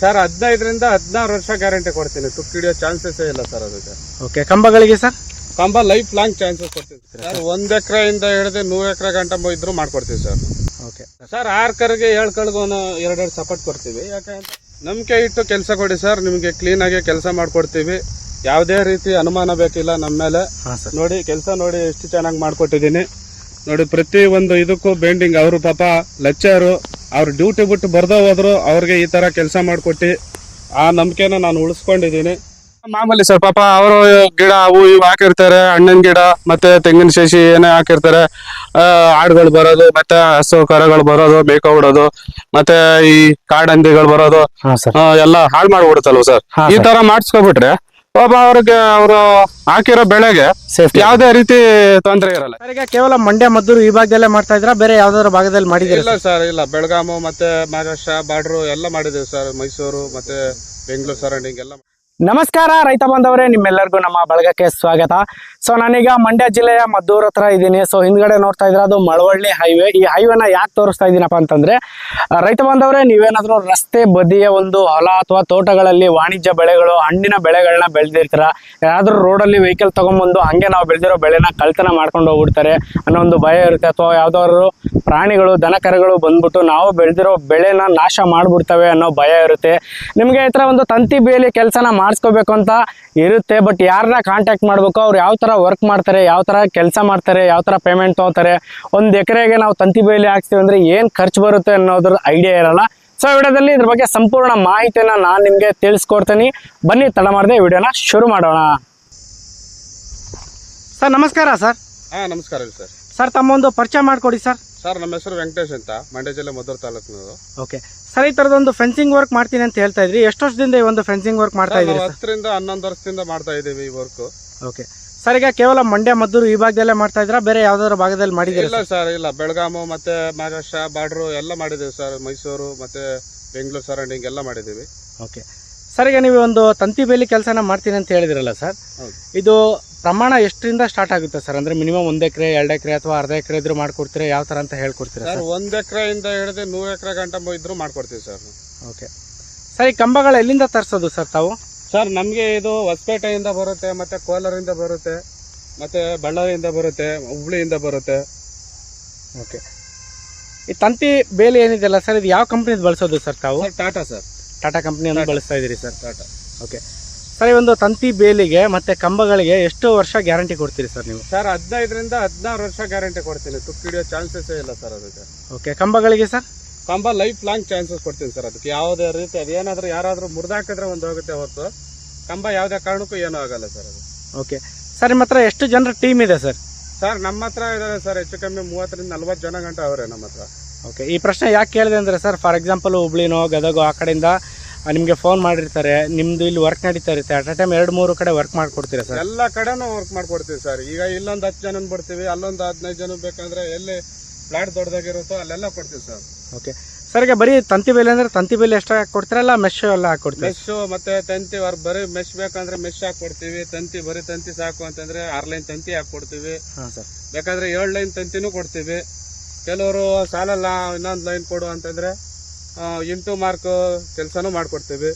Sir ಹದಿನೈದರಿಂದ ಹದಿನಾರು ವರ್ಷ ಗ್ಯಾರಂಟಿ ಕೊಡ್ತೀನಿ. ತುಕ್ಕು ಹಿಡಿಯೋ ಚಾನ್ಸಸ್ ಇಲ್ಲ ಸರ್ ಅದಕ್ಕೆ. ಓಕೆ ಕಂಬಗಳಿಗೆ ಸರ್? ಕಂಬ ಲೈಫ್ ಲಾಂಗ್ ಚಾನ್ಸಸ್ ಕೊಡ್ತೀನಿ. ಸರ್ ಒಂದು ಎಕರೆಯಿಂದ ಹಿಡಿದು ನೂರು ಎಕರೆ ಗಂಟ ಇದ್ರು ಮಾಡ್ಕೊಡ್ತೀವಿ ಸರ್. ಓಕೆ. ಸರ್ ಆರ್ ಕರ್ಗೆ ಏಳು ಎರಡೆರಡು ಸಪೋರ್ಟ್ ಕೊಡ್ತೀವಿ. ಯಾಕಂದ್ರೆ ನಂಬಿಕೆ ಇಟ್ಟು ಕೆಲಸ ಕೊಡಿ ಸರ್. ನಿಮಗೆ ಕ್ಲೀನ್ ಆಗಿ ಕೆಲಸ ಮಾಡ್ಕೊಡ್ತೀವಿ. ಯಾವುದೇ ರೀತಿ ಅನುಮಾನ ಬೇಕಿಲ್ಲ ನಮ್ಮ ಮೇಲೆ. ನೋಡಿ ಕೆಲಸ ನೋಡಿ ಎಷ್ಟು ಚೆನ್ನಾಗಿ ಮಾಡ್ಕೊಟ್ಟಿದ್ದೀನಿ. ನೋಡಿ ಪ್ರತಿ ಒಂದು ಇದಕ್ಕೂ ಬೆಂಡಿಂಗ್ ಅವರು ಪಾಪ ಲಚ್ಚರು ಅವ್ರು ಡ್ಯೂಟಿ ಬಿಟ್ಟು ಬರ್ದ ಹೋದ್ರು ಅವ್ರಿಗೆ ಈ ತರ ಕೆಲಸ ಮಾಡಿಕೊಟ್ಟು ಆ ನಂಬಿಕೆನ ನಾನು ಉಳಿಸ್ಕೊಂಡಿದ್ದೀನಿ. ಮಾಮೂಲಿ ಸರ್ ಪಾಪ ಅವರು ಗಿಡ ಅವು ಇವು ಹಾಕಿರ್ತಾರೆ ಹಣ್ಣಿನ ಗಿಡ ಮತ್ತೆ ತೆಂಗಿನ ಶಶಿ ಏನೇ ಹಾಕಿರ್ತಾರೆ. ಆ, ಆಡುಗಳು ಬರೋದು ಮತ್ತೆ ಹಸು ಕರಗಳು ಬರೋದು ಬೇಕೋಬಿಡೋದು ಮತ್ತೆ ಈ ಕಾಡಂದಿಗಳು ಬರೋದು ಎಲ್ಲ ಹಾಳು ಮಾಡ್ಬಿಡುತ್ತಲ್ವ ಸರ್? ಈ. ತರ ಮಾಡಿಸ್ಕೊಬಿಟ್ರೆ ಪಾಪ ಅವ್ರಿಗೆ ಅವರು ಹಾಕಿರೋ ಬೆಳೆಗೆ ಯಾವ್ದೇ ಯಾವುದೇ ರೀತಿ ತೊಂದರೆ ಇರಲ್ಲ. ಸರ್ ಈಗ ಕೇವಲ ಮಂಡ್ಯ ಮದ್ದೂರು ಈ ಭಾಗದಲ್ಲೇ ಮಾಡ್ತಾ ಇದ್ರ ಬೇರೆ ಯಾವ್ದಾದ್ರು ಭಾಗದಲ್ಲಿ ಮಾಡಿದ್ದೀರಾ ಇಲ್ಲ ಸರ್? ಇಲ್ಲ. ಬೆಳಗಾಮು ಮತ್ತೆ ಮಹಾರಾಷ್ಟ್ರ ಬಾರ್ಡ್ರು ಎಲ್ಲ ಮಾಡಿದೀವಿ ಸರ್. ಮೈಸೂರು ಮತ್ತೆ ಬೆಂಗಳೂರು ಸರೌಂಡಿಂಗ್ ಎಲ್ಲ ನಮಸ್ಕಾರ, ರೈತ ಬಾಂಧವರೇ, ನಿಮ್ಮೆಲ್ಲರಿಗೂ ನಮ್ಮ ಬಳಗಕ್ಕೆ ಸ್ವಾಗತ. ಸೊ ನಾನೀಗ ಮಂಡ್ಯ ಜಿಲ್ಲೆಯ ಮದ್ದೂರ್ ಹತ್ರ ಇದ್ದೀನಿ. ಸೊ ಹಿಂದ್ಗಡೆ ನೋಡ್ತಾ ಇದ್ರೆ ಅದು ಮಳವಳ್ಳಿ ಹೈವೇ ಈ ಹೈವೇನ ಯಾಕೆ ತೋರಿಸ್ತಾ ಇದ್ದೀನಪ್ಪ ಅಂತಂದ್ರೆ ರೈತ ಬಾಂಧವರೇ, ನೀವೇನಾದ್ರೂ ರಸ್ತೆ ಬದಿಯ ಒಂದು ಹೊಲ ಅಥವಾ ತೋಟಗಳಲ್ಲಿ ವಾಣಿಜ್ಯ ಬೆಳೆಗಳು, ಹಣ್ಣಿನ ಬೆಳೆಗಳನ್ನ ಬೆಳೆದಿರ್ತೀರ? ಯಾರಾದ್ರೂ ರೋಡಲ್ಲಿ ವೆಹಿಕಲ್ ತಗೊಂಡ್ಬಂದು ಹಂಗೆ ನಾವು ಬೆಳೆದಿರೋ ಬೆಳೆನ ಕಳ್ತನ ಮಾಡ್ಕೊಂಡು ಹೋಗ್ಬಿಡ್ತಾರೆ ಅನ್ನೋ ಒಂದು ಭಯ ಇರುತ್ತೆ. ಅಥವಾ ಯಾವ್ದಾದ್ರು ಪ್ರಾಣಿಗಳು ದನ ಕರುಗಳು ಬಂದ್ಬಿಟ್ಟು ನಾವು ಬೆಳೆದಿರೋ ಬೆಳೆನ ನಾಶ ಮಾಡ್ಬಿಡ್ತವೆ ಅನ್ನೋ ಭಯ ಇರುತ್ತೆ. ನಿಮಗೆ ಈ ಥರ ಒಂದು ತಂತಿ ಬೇಲಿ ಕೆಲಸನ ಮಾಡಿಸ್ಕೋಬೇಕು ಅಂತ ಇರುತ್ತೆ ಬಟ್ ಯಾರನ್ನ ಕಾಂಟ್ಯಾಕ್ಟ್ ಮಾಡಬೇಕು ಅವ್ರು ಯಾವ ಥರ ವರ್ಕ್ ಮಾಡ್ತಾರೆ ಯಾವ ಥರ ಕೆಲಸ ಮಾಡ್ತಾರೆ ಯಾವ ಥರ ಪೇಮೆಂಟ್ ತಗೋತಾರೆ ಒಂದು ಎಕರೆಗೆ ನಾವು ತಂತಿ ಬೇಲಿ ಹಾಕ್ತೀವಿ ಅಂದರೆ ಏನು ಖರ್ಚು ಬರುತ್ತೆ ಅನ್ನೋದ್ರ ಐಡಿಯಾ ಇರಲ್ಲ. ಸೊ ವಿಡಿಯೋದಲ್ಲಿ ಇದ್ರ ಬಗ್ಗೆ ಸಂಪೂರ್ಣ ಮಾಹಿತಿಯನ್ನು ನಾನು ನಿಮಗೆ ತಿಳಿಸ್ಕೊಡ್ತೀನಿ. ಬನ್ನಿ ತಡ ಮಾಡದೆ ವಿಡಿಯೋನ ಶುರು ಮಾಡೋಣ. ಸರ್ ನಮಸ್ಕಾರ ಸರ್. ಹಾ ನಮಸ್ಕಾರ ಸರ್. ಸರ್ ತಮ್ಮೊಂದು ಪರಿಚಯ ಮಾಡಿಕೊಡಿ ಸರ್. ಸರ್ ನಮ್ಮ ಹೆಸರು ವೆಂಕಟೇಶ್ ಅಂತ. ಮಂಡ್ಯ ಜಿಲ್ಲೆ ಮದ್ದೂರು ತಾಲೂಕಿನವರು. ಓಕೆ. ಸರ್ ಈ ಥರದೊಂದು ಫೆನ್ಸಿಂಗ್ ವರ್ಕ್ ಮಾಡ್ತೀನಿ ಅಂತ ಹೇಳ್ತಾ ಇದ್ರಿ. ಎಷ್ಟು ವರ್ಷದಿಂದ ಈ ಒಂದು ಫೆನ್ಸಿಂಗ್ ವರ್ಕ್ ಮಾಡ್ತಾ ಇದ್ದೀರಿ ಸರ್? ಹತ್ತರಿಂದ ಹನ್ನೊಂದು ವರ್ಷದಿಂದ ಮಾಡ್ತಾ ಇದ್ದೀವಿ ಈ ವರ್ಕ್ ಓಕೆ. ಸರ್ ಈಗ ಕೇವಲ ಮಂಡ್ಯ ಮದ್ದೂರು ಈ ಭಾಗದಲ್ಲೇ ಮಾಡ್ತಾ ಇದ್ರ ಬೇರೆ ಯಾವ್ದಾದ್ರು ಭಾಗದಲ್ಲಿ ಮಾಡಿದ್ದೀರಾ ಇಲ್ಲ ಸರ್? ಇಲ್ಲ. ಬೆಳಗಾಮು ಮತ್ತೆ ಮಹಾರಾಷ್ಟ್ರ ಬಾರ್ಡ್ರು ಎಲ್ಲ ಮಾಡಿದ್ದೀವಿ ಸರ್. ಮೈಸೂರು ಮತ್ತೆ ಬೆಂಗಳೂರು ಸರೌಂಡಿಂಗ್ ಎಲ್ಲ ಮಾಡಿದ್ದೀವಿ. ಓಕೆ. ಸರ್ ಈಗ ನೀವು ಒಂದು ತಂತಿ ಬೇಲಿ ಕೆಲಸನ ಮಾಡ್ತೀನಿ ಅಂತ ಹೇಳಿದಿರಲ್ಲ ಸರ್ ಇದು ಪ್ರಮಾಣ ಎಷ್ಟರಿಂದ ಸ್ಟಾರ್ಟ್ ಆಗುತ್ತೆ ಸರ್ ಅಂದ್ರೆ ಮಿನಿಮಮ್ ಒಂದು ಎಕರೆ ಎರಡು ಎಕರೆ ಅಥವಾ ಅರ್ಧ ಎಕರೆ ಇದ್ರೂ ಮಾಡ್ಕೊಡ್ತೀರಾ? ಯಾವ ತರ ಅಂತ ಹೇಳ್ಕೊಡ್ತೀರಾ ಸರ್ ಒಂದು ಎಕರೆಯಿಂದ ಹಿಡಿದು ನೂರು ಎಕರೆ ಗಂಟ ಇದ್ರೂ ಮಾಡ್ಕೊಡ್ತೀವಿ ಸರ್ ಓಕೆ ಸರ್ ಈ ಕಂಬಗಳು ಎಲ್ಲಿಂದ ತರಿಸೋದು ಸರ್ ತಾವು? ಸರ್ ನಮಗೆ ಇದು ಹೊಸಪೇಟೆಯಿಂದ ಬರುತ್ತೆ ಮತ್ತೆ ಕೋಲಾರಿಂದ ಬರುತ್ತೆ ಮತ್ತೆ ಬಳ್ಳಾರಿಯಿಂದ ಬರುತ್ತೆ ಹುಬ್ಳಿಯಿಂದ ಬರುತ್ತೆ. ಓಕೆ ಈ ತಂತಿ ಬೇಲಿ ಏನಿದೆಯಲ್ಲ ಸರ್ ಇದು ಯಾವ ಕಂಪ್ನಿದು ಬಳಸೋದು ಸರ್ ತಾವು? ಟಾಟಾ ಸರ್ ಟಾಟಾ ಕಂಪ್ನಿಯನ್ನು. ಬಳಸ್ತಾ ಇದ್ದೀರಿ ಸರ್ ಟಾಟಾ ಓಕೆ ಸರ್ ಈ ಒಂದು ತಂತಿ ಬೇಲಿಗೆ ಮತ್ತು ಕಂಬಗಳಿಗೆ ಎಷ್ಟು ವರ್ಷ ಗ್ಯಾರಂಟಿ ಕೊಡ್ತೀರಿ ಸರ್ ನೀವು? ಸರ್ ಹದಿನೈದರಿಂದ ಹದಿನಾರು ವರ್ಷ ಗ್ಯಾರಂಟಿ ಕೊಡ್ತೀನಿ. ತುಕ್ಕ ಹಿಡಿಯೋ ಚಾನ್ಸಸ್ ಇಲ್ಲ ಸರ್ ಅದಕ್ಕೆ. ಓಕೆ ಕಂಬಗಳಿಗೆ ಸರ್ ಕಂಬ ಲೈಫ್ ಲಾಂಗ್ ಚಾನ್ಸಸ್ ಕೊಡ್ತೀನಿ ಸರ್ ಅದಕ್ಕೆ. ಯಾವುದೇ ರೀತಿ ಅದೇನಾದರೂ ಯಾರಾದರೂ ಮುರಿದಾಕಿದ್ರೆ ಒಂದು ಹೋಗುತ್ತೆ ಹೊರತು. ಕಂಬ ಯಾವುದೇ ಕಾರಣಕ್ಕೂ ಏನೂ ಆಗಲ್ಲ ಸರ್ ಅದು. ಓಕೆ ಸರ್ ನಿಮ್ಮ ಹತ್ರ ಎಷ್ಟು ಜನರ ಟೀಮ್ ಇದೆ ಸರ್ ಸರ್ ನಮ್ಮ ಹತ್ರ ಇದ್ದಾರೆ ಸರ್ ಹೆಚ್ಚು ಕಮ್ಮಿ ಮೂವತ್ತರಿಂದ ನಲ್ವತ್ತು ಜನ ಗಂಟೆ ಅವರೇ ನಮ್ಮ ಹತ್ರ. ಓಕೆ ಈ ಪ್ರಶ್ನೆ ಯಾಕೆ ಕೇಳಿದೆ ಅಂದರೆ ಸರ್ ಫಾರ್ ಎಕ್ಸಾಂಪಲ್ ಹುಬ್ಳಿನೋ ಗದಗೋ ಆ ಕಡೆಯಿಂದ ನಿಮಗೆ ಫೋನ್ ಮಾಡಿರ್ತಾರೆ ನಿಮ್ಮದು ಇಲ್ಲಿ ವರ್ಕ್ ನಡೀತಾ ಇರುತ್ತೆ ಅಟ್ ಅ ಟೈಮ್ ಎರಡು ಮೂರು ಕಡೆ ವರ್ಕ್ ಮಾಡಿಕೊಡ್ತೀರಾ ಸರ್? ಎಲ್ಲ ಕಡೆನೂ ವರ್ಕ್ ಮಾಡಿಕೊಡ್ತೀವಿ ಸರ್. ಈಗ ಇಲ್ಲೊಂದು ಹತ್ತು ಜನ ಬರ್ತೀವಿ ಅಲ್ಲೊಂದು ಹದಿನೈದು ಜನ ಬೇಕಂದ್ರೆ ಎಲ್ಲಿ ಫ್ಲಾಟ್ ದೊಡ್ಡದಾಗಿರುತ್ತೋ ಅಲ್ಲೆಲ್ಲ ಕೊಡ್ತೀವಿ ಸರ್. ಓಕೆ ಸರ್ಗೆ ಬರೀ ತಂತಿ ಬೆಲೆ ಅಂದರೆ ತಂತಿ ಬೆಲೆ ಎಷ್ಟು ಹಾಕೊಡ್ತೀರಾ ಅಲ್ಲ ಮೆಶ್ ಎಲ್ಲ ಹಾಕ್ಕೊಡ್ತೀವಿ ಮೆಶ್ ಮತ್ತೆ ತಂತಿ ವರ್ಕ್ ಬರೀ ಮೆಶ್ ಬೇಕಂದ್ರೆ ಮೆಶ್ ಹಾಕೊಡ್ತೀವಿ ತಂತಿ ಬರೀ ತಂತಿ ಸಾಕು ಅಂತಂದ್ರೆ ಆರು ಲೈನ್ ತಂತಿ ಹಾಕೊಡ್ತೀವಿ ಹಾಂ ಸರ್ ಬೇಕಾದ್ರೆ ಏಳು ಲೈನ್ ತಂತಿನೂ ಕೊಡ್ತೀವಿ. ಕೆಲವರು ಸಾಲಲ್ಲ ಇನ್ನೊಂದು ಲೈನ್ ಕೊಡು ಅಂತಂದ್ರೆ ಎಂಟು ಇಂಟು ಮಾರ್ಕ್ ಕೆಲಸನೂ ಮಾಡಿಕೊಡ್ತೀವಿ.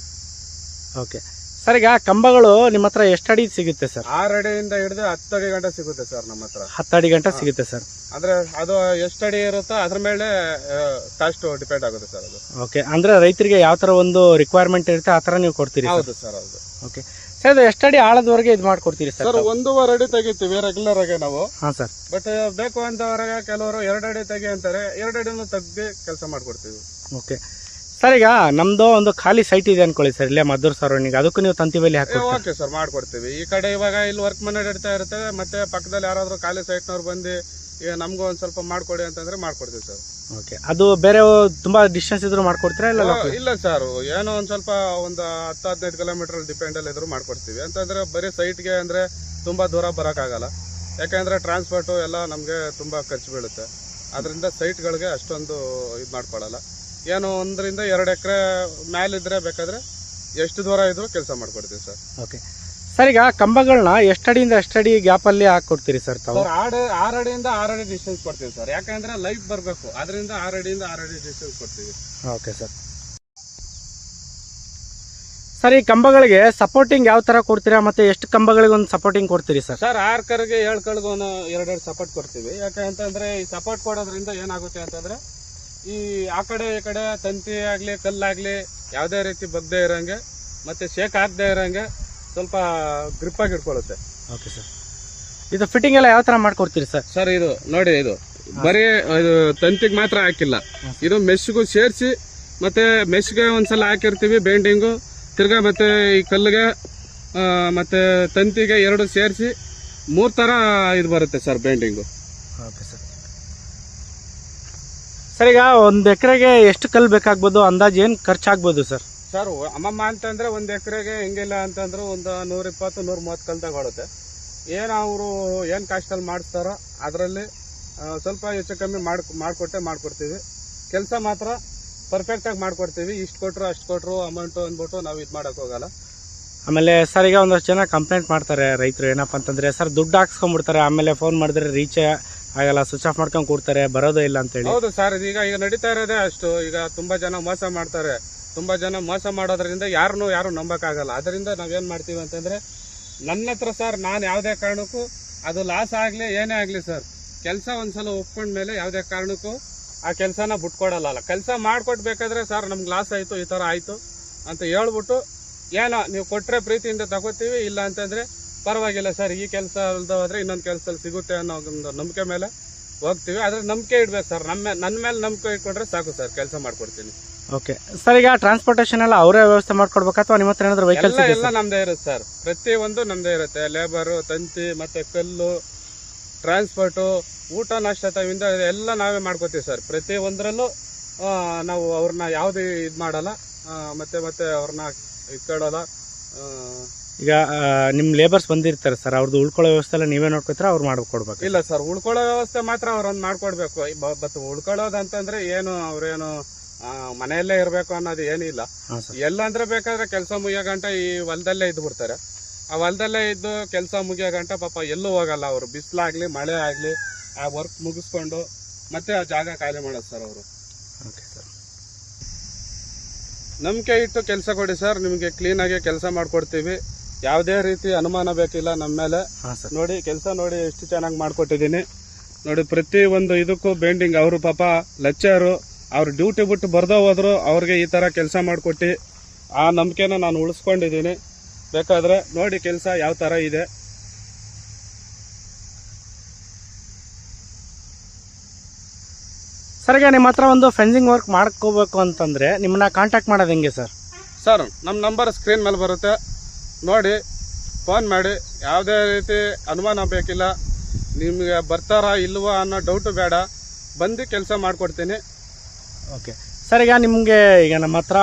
ಓಕೆ. ಸರ್ ಈಗ ಕಂಬಗಳು ನಿಮ್ಮ ಹತ್ರ ಎಷ್ಟು ಅಡಿ ಸಿಗುತ್ತೆ ಸರ್? ಆರು ಅಡಿಯಿಂದ ಹಿಡಿದು ಹತ್ತು ಅಡಿ ಗಂಟೆ ಸಿಗುತ್ತೆ ಸರ್ ನಮ್ಮ ಹತ್ರ. ಹತ್ತು ಅಡಿ ಗಂಟೆ ಸಿಗುತ್ತೆ ಸರ್. ಅಂದ್ರೆ ಅದು ಎಷ್ಟು ಅಡಿ ಇರುತ್ತೋ ಅದ್ರ ಮೇಲೆ ಕಾಸ್ಟ್ ಡಿಪೆಂಡ್ ಆಗುತ್ತೆ ಸರ್ ಅದು. ಓಕೆ. ಅಂದರೆ ರೈತರಿಗೆ ಯಾವ ಥರ ಒಂದು ರಿಕ್ವೈರ್ಮೆಂಟ್ ಇರುತ್ತೆ ಆ ಥರ ನೀವು ಕೊಡ್ತೀರಿ ಹೌದು ಸರ್ ಹೌದು. ಓಕೆ. ಸರ್ ಎಷ್ಟಡಿ ಎಷ್ಟು ಆಳದವರೆಗೆ ಇದು ಮಾಡ್ಕೊಡ್ತೀರಿ ಸರ್ ಸರ್ ಒಂದೂವರೆ ಅಡಿ ತೆಗಿತೀವಿ ರೆಗ್ಯುಲರ್ ಆಗಿ ನಾವು. ಹಾ ಸರ್. ಬಟ್ ಬೇಕು ಅಂತವರೆಗೆ ಕೆಲವರು ಎರಡು ಅಡಿ ತೆಗಿ ಅಂತಾರೆ ಎರಡು ಅಡಿನೂ ತೆಗ್ದು ಕೆಲಸ ಮಾಡ್ಕೊಡ್ತೀವಿ. ಓಕೆ. ಸರ್ ಈಗ ನಮ್ದು ಒಂದು ಖಾಲಿ ಸೈಟ್ ಇದೆ ಅನ್ಕೊಳ್ಳಿ ಸರ್ ಇಲ್ಲೇ ಮದ್ದೂರು ಸರೌಂಡಿಂಗ್ ಅದಕ್ಕೂ ನೀವು ತಂತಿ ಬೇಲಿ ಹಾಕಿ ಓಕೆ ಸರ್ ಮಾಡ್ಕೊಡ್ತೀವಿ. ಈ ಕಡೆ ಇವಾಗ ಇಲ್ಲಿ ವರ್ಕ್ ಮನೆ ನಡೀತಾ ಇರುತ್ತೆ ಮತ್ತೆ ಪಕ್ಕದಲ್ಲಿ ಯಾರಾದರೂ ಖಾಲಿ ಸೈಟ್ನವ್ರು ಬಂದು ಈಗ ನಮಗೂ ಒಂದ್ ಸ್ವಲ್ಪ ಮಾಡ್ಕೊಡಿ ಅಂತಂದ್ರೆ ಮಾಡ್ಕೊಡ್ತೀವಿ ಸರ್. ಓಕೆ ಅದು ಬೇರೆ ತುಂಬಾ ಡಿಸ್ಟೆನ್ಸ್ ಇದ್ರು ಮಾಡ್ಕೊಡ್ತೀರಾ ಇಲ್ಲ local? ಇಲ್ಲ ಸರ್ ಏನೋ ಒಂದ್ ಸ್ವಲ್ಪ ಒಂದು ಹತ್ತು ಹದಿನೈದು ಕಿಲೋಮೀಟರ್ ಡಿಪೆಂಡ್ ಅಲ್ಲಿ ಇದ್ರು ಮಾಡ್ಕೊಡ್ತೀವಿ. ಅಂತಂದ್ರೆ ಬರೀ ಸೈಟ್ಗೆ ಅಂದ್ರೆ ತುಂಬಾ ದೂರ ಬರೋಕ್ಕಾಗಲ್ಲ. ಯಾಕಂದ್ರೆ ಟ್ರಾನ್ಸ್ಪೋರ್ಟ್ ಎಲ್ಲ ನಮ್ಗೆ ತುಂಬಾ ಖರ್ಚು ಬೀಳುತ್ತೆ. ಅದರಿಂದ ಸೈಟ್ಗಳಿಗೆ ಅಷ್ಟೊಂದು ಇದು ಮಾಡ್ಕೊಳಲ್ಲ. ಏನು ಒಂದರಿಂದ ಎರಡು ಎಕರೆ ಮ್ಯಾಲಿದ್ರೆ ಬೇಕಾದ್ರೆ ಎಷ್ಟು ದೂರ ಇದ್ರು ಕೆಲಸ ಮಾಡ್ಕೊಡ್ತೀವಿ ಸರ್ ಓಕೆ ಸರ್ ಈಗ ಕಂಬಗಳನ್ನ ಎಷ್ಟಡಿಯಿಂದ ಎಷ್ಟಡಿ ಗ್ಯಾಪ್ ಅಲ್ಲಿ ಹಾಕೊಡ್ತೀರಿ ಸರ್ ತಾವು? ಸರ್ ಆರು ಆರು ಅಡಿಯಿಂದ ಆರು ಅಡಿ ಡಿಸ್ಟೆನ್ಸ್ ಕೊಡ್ತೀವಿ ಸರ್. ಯಾಕಂದ್ರೆ ಲೈಫ್ ಬರಬೇಕು. ಅದರಿಂದ ಆರು ಅಡಿಯಿಂದ ಆರು ಅಡಿ ಡಿಸ್ಟೆನ್ಸ್ ಕೊಡ್ತೀವಿ. Okay sir. ಸರ್ ಈ ಕಂಬಗಳಿಗೆ ಸಪೋರ್ಟಿಂಗ್ ಯಾವ ತರ ಕೊಡ್ತೀರಾ? ಮತ್ತೆ ಎಷ್ಟು ಕಂಬಗಳಿಗೆ ಒಂದು ಸಪೋರ್ಟಿಂಗ್ ಕೊಡ್ತೀರಿ ಸರ್? ಸರ್ ಆರ್ ಕರ್ಗೆ ಏಳು ಕಳ್ಗೆ ಒಂದು ಎರಡೆರಡು ಸಪೋರ್ಟ್ ಕೊಡ್ತೀವಿ. ಯಾಕೆ ಅಂತಂದ್ರೆ ಈ ಸಪೋರ್ಟ್ ಕೊಡೋದ್ರಿಂದ ಏನಾಗುತ್ತೆ ಅಂತಂದ್ರೆ ಈ ಆ ಕಡೆ ಈ ಕಡೆ ತಂತಿ ಆಗ್ಲಿ ಕಲ್ಲಾಗ್ಲಿ ಯಾವುದೇ ರೀತಿ ಬಗ್ದೇ ಇರೋಂಗೆ ಮತ್ತೆ ಶೇಕ್ ಆಗದೆ ಇರಂಗೆ ಸ್ವಲ್ಪ ಗ್ರಿಪ್ ಆಗಿ ಇಟ್ಕೊಳ್ಳುತ್ತೆ ಓಕೆ ಸರ್ ಇದು ಫಿಟ್ಟಿಂಗ್ ಎಲ್ಲ ಯಾವ ತರ ಮಾಡ್ಕೊಡ್ತೀರಿ ಸರ್ ಸರ್ ಇದು ನೋಡಿ ಇದು ಬರೀ ಇದು ತಂತಿಗೆ ಮಾತ್ರ ಹಾಕಿಲ್ಲ. ಇದು ಮೆಶ್ಗೂ ಸೇರಿಸಿ ಮತ್ತೆ ಮೆಶ್ಗೆ ಒಂದ್ಸಲ ಹಾಕಿರ್ತೀವಿ ಬೆಂಡಿಂಗು ತಿರ್ಗಾ ಮತ್ತೆ ಈ ಕಲ್ಲಿಗೆ ಮತ್ತೆ ತಂತಿಗೆ ಎರಡು ಸೇರಿಸಿ ಮೂರು ತರ ಇದು ಬರುತ್ತೆ sir bending okay sir sir ಈಗ ಒಂದು ಎಕರೆಗೆ ಎಷ್ಟು ಕಲ್ಲು ಬೇಕಾಗ್ಬೋದು? ಅಂದಾಜು ಏನು ಖರ್ಚಾಗ್ಬೋದು ಸರ್ ಸರ್ ಅಮ್ಮಮ್ಮ ಅಂತಂದ್ರೆ ಒಂದ್ ಎಕರೆಗೆ ಹೆಂಗಿಲ್ಲ ಅಂತಂದ್ರೆ ಒಂದು ನೂರ ಇಪ್ಪತ್ತು ನೂರ ಮೂವತ್ತು ಕಲ್ದಾಗ ಹೊಡುತ್ತೆ ಏನ್ ಅವರು ಏನ್ ಕಾಸ್ಟಲ್ಲಿ ಮಾಡಿಸ್ತಾರೋ ಅದರಲ್ಲಿ ಸ್ವಲ್ಪ ಹೆಚ್ಚು ಕಮ್ಮಿ ಮಾಡ್ ಮಾಡ್ಕೊಟ್ಟೆ ಮಾಡ್ಕೊಡ್ತೀವಿ. ಕೆಲಸ ಮಾತ್ರ ಪರ್ಫೆಕ್ಟ್ ಆಗಿ ಮಾಡ್ಕೊಡ್ತೀವಿ. ಇಷ್ಟು ಕೊಟ್ರು ಅಷ್ಟು ಕೊಟ್ರು ಅಮೌಂಟ್ ಅಂದ್ಬಿಟ್ಟು ನಾವು ಇದು ಮಾಡಕ್ ಹೋಗಲ್ಲ. ಆಮೇಲೆ ಸರ್ ಈಗ ಒಂದಷ್ಟು ಜನ ಕಂಪ್ಲೇಂಟ್ ಮಾಡ್ತಾರೆ ರೈತರು. ಏನಪ್ಪ ಅಂತಂದ್ರೆ ಸರ್ ದುಡ್ಡು ಹಾಕ್ಸ್ಕೊಂಡ್ಬಿಡ್ತಾರೆ. ಆಮೇಲೆ ಫೋನ್ ಮಾಡಿದ್ರೆ ರೀಚ್ ಆಗಲ್ಲ. ಸ್ವಿಚ್ ಆಫ್ ಮಾಡ್ಕೊಂಡು ಕೂಡ್ತಾರೆ ಬರೋದೇ ಇಲ್ಲ ಅಂತೇಳಿ. ಹೌದು ಸರ್ ಈಗ ಈಗ ನಡೀತಾ ಇರೋದೇ ಅಷ್ಟು. ಈಗ ತುಂಬಾ ಜನ ಮೋಸ ಮಾಡ್ತಾರೆ. ತುಂಬಾ ಜನ ಮೋಸ ಮಾಡೋದ್ರಿಂದ ಯಾರನ್ನೂ ಯಾರು ನಂಬೋಕ್ಕಾಗಲ್ಲ. ಅದರಿಂದ ನಾವೇನು ಮಾಡ್ತೀವಿ ಅಂತಂದರೆ, ನನ್ನ ಹತ್ರ ಸರ್, ನಾನು ಯಾವುದೇ ಕಾರಣಕ್ಕೂ ಅದು ಲಾಸ್ ಆಗಲಿ, ಏನೇ ಆಗಲಿ ಸರ್, ಕೆಲಸ ಒಂದ್ಸಲ ಒಪ್ಕೊಂಡ್ಮೇಲೆ ಯಾವುದೇ ಕಾರಣಕ್ಕೂ ಆ ಕೆಲಸನ ಬಿಟ್ಕೊಡಲ್ಲ ಕೆಲಸ ಮಾಡಿಕೊಡ್ಬೇಕಾದ್ರೆ ಸರ್, ನಮ್ಗೆ ಲಾಸ್ ಆಯಿತು, ಈ ಥರ ಆಯಿತು ಅಂತ ಹೇಳ್ಬಿಟ್ಟು ಏನೋ ನೀವು ಕೊಟ್ಟರೆ ಪ್ರೀತಿಯಿಂದ ತಗೋತೀವಿ, ಇಲ್ಲ ಅಂತಂದರೆ ಪರವಾಗಿಲ್ಲ ಸರ್, ಈ ಕೆಲಸ ಹೋದ್ರೆ ಇನ್ನೊಂದು ಕೆಲಸದಲ್ಲಿ ಸಿಗುತ್ತೆ ಅನ್ನೋ ಒಂದು ನಂಬಿಕೆ ಮೇಲೆ ಹೋಗ್ತೀವಿ. ಆದರೆ ನಂಬಿಕೆ ಇಡ್ಬೇಕು ಸರ್. ನಮ್ಮ ನನ್ನ ಮೇಲೆ ನಂಬಿಕೆ ಇಟ್ಕೊಂಡ್ರೆ ಸಾಕು ಸರ್, ಕೆಲಸ ಮಾಡ್ಕೊಡ್ತೀನಿ. ಓಕೆ ಸರ್ ಈಗ ಟ್ರಾನ್ಸ್ಪೋರ್ಟೇಷನ್ ಎಲ್ಲ ಅವರೇ ವ್ಯವಸ್ಥೆ ಮಾಡ್ಕೊಡ್ಬೇಕು ಅಥವಾ ನಿಮ್ಮ ಹತ್ರ ಏನಾದ್ರು ವೆಹಿಕಲ್ಸ್ ಎಲ್ಲ ನಮ್ದೇ ಇರುತ್ತೆ ಸರ್ ಪ್ರತಿ ಒಂದು ನಮ್ದೇ ಇರುತ್ತೆ. ಲೇಬರು ತಂತಿ ಮತ್ತೆ ಕಲ್ಲು ಟ್ರಾನ್ಸ್ಪೋರ್ಟು ಊಟ ನಾಷ್ಟ ತವಿಂದ ಎಲ್ಲ ನಾವೇ ಮಾಡ್ಕೋತೀವಿ ಸರ್ ಪ್ರತಿ ಒಂದರಲ್ಲೂ ನಾವು ಅವ್ರನ್ನ ಯಾವುದೇ ಇದು ಮಾಡಲ್ಲ. ಮತ್ತೆ ಮತ್ತೆ ಅವ್ರನ್ನ ಇಟ್ಕೊಳ್ಳಲ್ಲ ಈಗ ನಿಮ್ಮ ನಿಮ್ ಲೇಬರ್ಸ್ ಬಂದಿರ್ತಾರೆ ಸರ್ ಅವ್ರದ್ದು ಉಳ್ಕೊಳ್ಳೋ ವ್ಯವಸ್ಥೆ ಎಲ್ಲ ನೀವೇ ನೋಡ್ಕೊತೀರಾ ಅವ್ರು ಮಾಡ್ಕೊಡ್ಬೇಕು ಇಲ್ಲ ಸರ್ ಉಳ್ಕೊಳ್ಳೋ ವ್ಯವಸ್ಥೆ ಮಾತ್ರ ಅವ್ರೊಂದು ಮಾಡ್ಕೊಡ್ಬೇಕು. ಬಟ್ ಉಳ್ಕೊಳ್ಳೋದಂತಂದ್ರೆ ಏನು ಅವ್ರೇನು ಮನೆಯಲ್ಲೇ ಇರಬೇಕು ಅನ್ನೋದು ಏನಿಲ್ಲ. ಎಲ್ಲಂದ್ರೆ ಬೇಕಾದ್ರೆ ಕೆಲಸ ಮುಗಿಯೋ ಗಂಟ ಈ ಹೊಲದಲ್ಲೇ ಇದ್ದು ಬಿಡ್ತಾರೆ ಆ ಹೊಲದಲ್ಲೇ ಇದ್ದು ಕೆಲಸ ಮುಗಿಯೋ ಗಂಟ ಪಾಪ ಎಲ್ಲೂ ಹೋಗಲ್ಲ ಅವರು. ಬಿಸಿಲಾಗ್ಲಿ ಮಳೆ ಆಗ್ಲಿ ಆ ವರ್ಕ್ ಮುಗಿಸ್ಕೊಂಡು ಮತ್ತೆ ಆ ಜಾಗ ಖಾಲಿ ಮಾಡೋದು ಸರ್ ಅವರು. Okay sir. ನಂಬಿಕೆ ಇಟ್ಟು ಕೆಲಸ ಕೊಡಿ ಸರ್. ನಿಮಗೆ ಕ್ಲೀನಾಗಿ ಕೆಲಸ ಮಾಡ್ಕೊಡ್ತೀವಿ. ಯಾವುದೇ ರೀತಿ ಅನುಮಾನ ಬೇಕಿಲ್ಲ ನಮ್ಮ ಮೇಲೆ. ನೋಡಿ ಕೆಲಸ ನೋಡಿ ಎಷ್ಟು ಚೆನ್ನಾಗಿ ಮಾಡ್ಕೊಟ್ಟಿದ್ದೀನಿ. ನೋಡಿ ಪ್ರತಿ ಒಂದು ಇದಕ್ಕೂ ಬೆಂಡಿಂಗ್ ಅವರು ಪಾಪ ಲೆಕ್ಚರು ಅವ್ರು ಡ್ಯೂಟಿ ಬಿಟ್ಟು ಬರ್ದೋ ಹೋದ್ರು ಅವ್ರಿಗೆ ಈ ಥರ ಕೆಲಸ ಮಾಡಿಕೊಟ್ಟು ಆ ನಂಬಿಕೆನ ನಾನು ಉಳಿಸ್ಕೊಂಡಿದ್ದೀನಿ. ಬೇಕಾದ್ರೆ ನೋಡಿ ಕೆಲಸ ಯಾವ ಥರ ಇದೆ. ಸರ್ ಈಗ ನಿಮ್ಮ ಹತ್ರ ಒಂದು ಫೆನ್ಸಿಂಗ್ ವರ್ಕ್ ಮಾಡ್ಕೋಬೇಕು ಅಂತಂದ್ರೆ ನಿಮ್ಮನ್ನ ಕಾಂಟ್ಯಾಕ್ಟ್ ಮಾಡೋದು ಹೆಂಗೆ ಸರ್ ಸರ್ ನಮ್ಮ ನಂಬರ್ ಸ್ಕ್ರೀನ್ ಮೇಲೆ ಬರುತ್ತೆ. ನೋಡಿ ಫೋನ್ ಮಾಡಿ. ಯಾವುದೇ ರೀತಿ ಅನುಮಾನ ಬೇಕಿಲ್ಲ. ನಿಮಗೆ ಬರ್ತಾರಾ ಇಲ್ವಾ ಅನ್ನೋ ಡೌಟು ಬೇಡ. ಬಂದು ಕೆಲಸ ಮಾಡಿಕೊಡ್ತೀನಿ. ಓಕೆ. ಸರ್, ಈಗ ನಿಮಗೆ ಈಗ ನಮ್ಮ ಹತ್ರ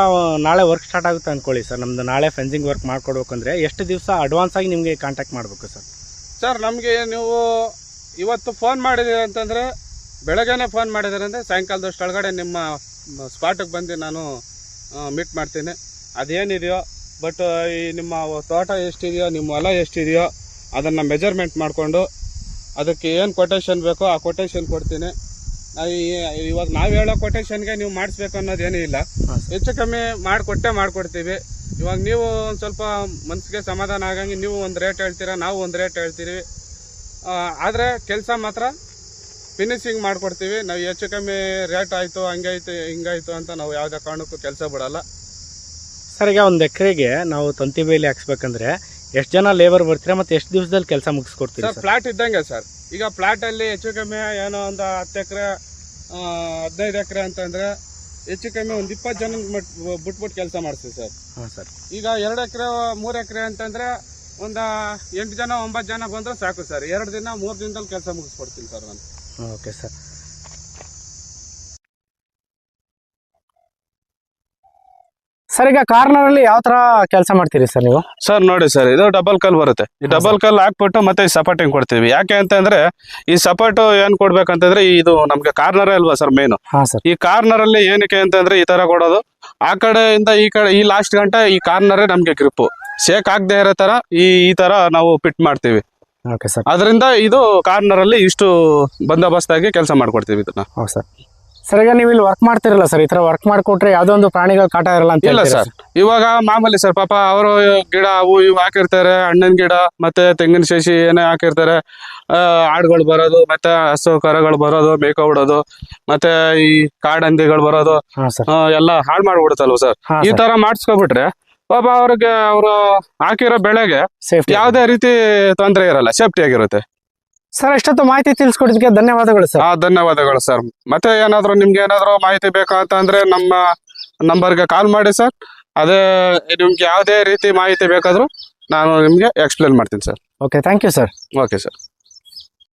ನಾಳೆ ವರ್ಕ್ ಸ್ಟಾರ್ಟ್ ಆಗುತ್ತೆ ಅಂದ್ಕೊಳ್ಳಿ ಸರ್. ನಮ್ದು ನಾಳೆ ಫೆನ್ಸಿಂಗ್ ವರ್ಕ್ ಮಾಡಿಕೊಡ್ಬೇಕಂದ್ರೆ ಎಷ್ಟು ದಿವಸ ಅಡ್ವಾನ್ಸ್ ಆಗಿ ನಿಮಗೆ ಕಾಂಟ್ಯಾಕ್ಟ್ ಮಾಡಬೇಕು ಸರ್? ಸರ್, ನಮಗೆ ನೀವು ಇವತ್ತು ಫೋನ್ ಮಾಡಿದ್ದೀರಿ ಅಂತಂದರೆ ಬೆಳಗ್ಗೆನೇ ಫೋನ್ ಮಾಡಿದ್ದೀರಿ ಅಂದರೆ ಸಾಯಂಕಾಲದಷ್ಟೊಳಗಡೆ ನಿಮ್ಮ ಸ್ಪಾಟಿಗೆ ಬಂದು ನಾನು ಮೀಟ್ ಮಾಡ್ತೀನಿ. ಅದೇನಿದೆಯೋ ಬಟ್ ಈ ನಿಮ್ಮ ತೋಟ ಎಷ್ಟಿದೆಯೋ, ನಿಮ್ಮ ಹೊಲ ಎಷ್ಟಿದೆಯೋ ಅದನ್ನು ಮೆಜರ್ಮೆಂಟ್ ಮಾಡಿಕೊಂಡು ಅದಕ್ಕೆ ಏನು ಕೊಟೇಶನ್ ಬೇಕೋ ಆ ಕೊಟೇಶನ್ ಕೊಡ್ತೀನಿ. ಇವಾಗ ನಾವು ಹೇಳೋ ಕೊಟೇಶನ್ಗೆ ನೀವು ಮಾಡಿಸ್ಬೇಕು ಅನ್ನೋದೇನೂ ಇಲ್ಲ. ಹೆಚ್ಚು ಕಮ್ಮಿ ಮಾಡಿಕೊಟ್ಟೆ ಮಾಡ್ಕೊಡ್ತೀವಿ. ಇವಾಗ ನೀವು ಒಂದು ಸ್ವಲ್ಪ ಮನಸ್ಸಿಗೆ ಸಮಾಧಾನ ಆಗಂಗೆ ನೀವು ಒಂದು ರೇಟ್ ಹೇಳ್ತೀರಾ ನಾವು ಒಂದು ರೇಟ್ ಹೇಳ್ತೀವಿ. ಆದರೆ ಕೆಲಸ ಮಾತ್ರ ಫಿನಿಶಿಂಗ್ ಮಾಡಿಕೊಡ್ತೀವಿ. ನಾವು ಹೆಚ್ಚು ಕಮ್ಮಿ ರೇಟ್ ಆಯಿತು ಹಂಗಾಯ್ತು ಹಿಂಗಾಯ್ತು ಅಂತ ನಾವು ಯಾವುದೇ ಕಾರಣಕ್ಕೂ ಕೆಲಸ ಬಿಡಲ್ಲ. ಸರಿಗೆ ಒಂದು ಎಕರೆಗೆ ನಾವು ತಂತಿ ಬೇಲಿ ಹಾಕ್ಸ್ಬೇಕಂದ್ರೆ ಎಷ್ಟು ಜನ ಲೇಬರ್ ಬರ್ತೀರಾ ಮತ್ತು ಎಷ್ಟು ದಿವಸದಲ್ಲಿ ಕೆಲಸ ಮುಗಿಸ್ಕೊಡ್ತೀರಾ ಸರ್ ಫ್ಲಾಟ್ ಇದ್ದಂಗೆ ಸರ್. ಈಗ ಫ್ಲಾಟ್ ಅಲ್ಲಿ ಹೆಚ್ಚು ಕಮ್ಮಿ ಏನೋ ಒಂದು ಹತ್ತು ಎಕರೆ ಹದಿನೈದು ಎಕರೆ ಅಂತಂದ್ರೆ ಹೆಚ್ಚು ಕಮ್ಮಿ ಒಂದು ಇಪ್ಪತ್ತು ಜನ ಬಿಟ್ಬಿಟ್ಟು ಕೆಲಸ ಮಾಡ್ತೀವಿ ಸರ್. ಹಾಂ ಸರ್. ಈಗ ಎರಡು ಎಕರೆ ಮೂರು ಎಕರೆ ಅಂತಂದ್ರೆ ಒಂದು ಎಂಟು ಜನ ಒಂಬತ್ತು ಜನ ಬಂದರೆ ಸಾಕು ಸರ್. ಎರಡು ದಿನ ಮೂರು ದಿನದಲ್ಲಿ ಕೆಲಸ ಮುಗಿಸ್ಕೊಡ್ತೀನಿ ಸರ್ ನಾನು. Okay sir. ಸರ್ ಈಗ ಕಾರ್ನರ್ ಅಲ್ಲಿ ಯಾವ ತರ ಕೆಲಸ ಮಾಡ್ತೀರಿ ಸರ್ ನೀವು? ಸರ್ ನೋಡಿ ಸರ್ ಇದು ಡಬಲ್ ಕಲ್ ಬರುತ್ತೆ. ಈ ಡಬಲ್ ಕಲ್ ಹಾಕ್ಬಿಟ್ಟು ಮತ್ತೆ ಈ ಸಪೋರ್ಟಿಂಗ್ ಕೊಡ್ತೀವಿ. ಯಾಕೆ ಅಂತಂದ್ರೆ ಈ ಸಪೋರ್ಟ್ ಏನ್ ಕೊಡ್ಬೇಕಂತಂದ್ರೆ ಇದು ನಮ್ಗೆ ಕಾರ್ನರ್ ಅಲ್ವಾ ಸರ್ ಮೇನ್ ಹಾಂ ಸರ್. ಈ ಕಾರ್ನರ್ ಅಲ್ಲಿ ಏನಕ್ಕೆ ಅಂತಂದ್ರೆ ಈ ತರ ಕೊಡೋದು. ಆ ಕಡೆಯಿಂದ ಈ ಕಡೆ ಈ ಲಾಸ್ಟ್ ಗಂಟ ಈ ಕಾರ್ನರೇ ನಮ್ಗೆ ಗ್ರಿಪ್ ಶೇಕ್ ಆಗದೆ ಇರೋ ತರ ಈ ಈ ತರ ನಾವು ಫಿಟ್ ಮಾಡ್ತೀವಿ. ಓಕೆ ಸರ್ ಅದರಿಂದ ಇದು ಕಾರ್ನರ್ ಅಲ್ಲಿ ಇಷ್ಟು ಬಂದೋಬಸ್ತಾಗಿ ಕೆಲಸ ಮಾಡ್ಕೊಡ್ತೀವಿ ಇದನ್ನ. ಹೌದು ಸರ್. ಸರ್ ಈಗ ನೀವು ಇಲ್ಲಿ ವರ್ಕ್ ಮಾಡ್ತಿರಲ್ಲ ಸರ್ ಈ ತರ ವರ್ಕ್ ಮಾಡ್ಕೊಟ್ರೆ ಯಾವ್ದೋ ಒಂದು ಪ್ರಾಣಿಗಳ ಕಾಟ ಇರಲ್ಲ ಅಂತ ಇಲ್ಲ ಹೇಳ್ತೀರಾ ಸರ್ ಇವಾಗ ಮಾಮೂಲಿ ಸರ್ ಪಾಪ ಅವರು ಗಿಡ ಅವು ಇವು ಹಾಕಿರ್ತಾರೆ ಹಣ್ಣಿನ ಗಿಡ ಮತ್ತೆ ತೆಂಗಿನ ಶಶಿ ಏನೇ ಹಾಕಿರ್ತಾರೆ ಆ, ಆಡುಗಳು ಬರೋದು ಮತ್ತೆ ಹಸು ಕರಗಳು ಬರೋದು ಮೇಕ ಬಿಡೋದು ಮತ್ತೆ ಈ ಕಾಡಂದಿಗಳು ಬರೋದು ಹಾ ಸರ್ ಆ, ಎಲ್ಲ ಹಾಳು ಮಾಡ್ಬಿಡುತ್ತಲ್ವ ಸರ್ ಹಾ ಈ ತರ ಮಾಡಿಸ್ಕೊಬಿಟ್ರೆ ಪಾಪ ಅವ್ರಿಗೆ ಅವರು ಹಾಕಿರೋ ಬೆಳೆಗೆ ಸೇಫ್ಟಿ ಯಾವುದೇ ರೀತಿ ತೊಂದರೆ ಇರಲ್ಲ ಸೇಫ್ಟಿ ಆಗಿರುತ್ತೆ. ಸರ್ ಎಷ್ಟೊತ್ತು ಮಾಹಿತಿ ತಿಳಿಸ್ಕೊಟ್ಟಿದ್ದಕ್ಕೆ ಧನ್ಯವಾದಗಳು ಸರ್. ಆ ಧನ್ಯವಾದಗಳು ಸರ್. ಮತ್ತೆ ಏನಾದ್ರು ನಿಮ್ಗೆ ಏನಾದ್ರು ಮಾಹಿತಿ ಬೇಕಾ ಅಂತ ಅಂದ್ರೆ ನಮ್ಮ ನಂಬರ್ಗೆ ಕಾಲ್ ಮಾಡಿ ಸರ್. ಅದೇ ನಿಮ್ಗೆ ಯಾವುದೇ ರೀತಿ ಮಾಹಿತಿ ಬೇಕಾದ್ರೂ ನಾನು ನಿಮ್ಗೆ ಎಕ್ಸ್ಪ್ಲೇನ್ ಮಾಡ್ತೀನಿ sir. Okay thank you sir okay sir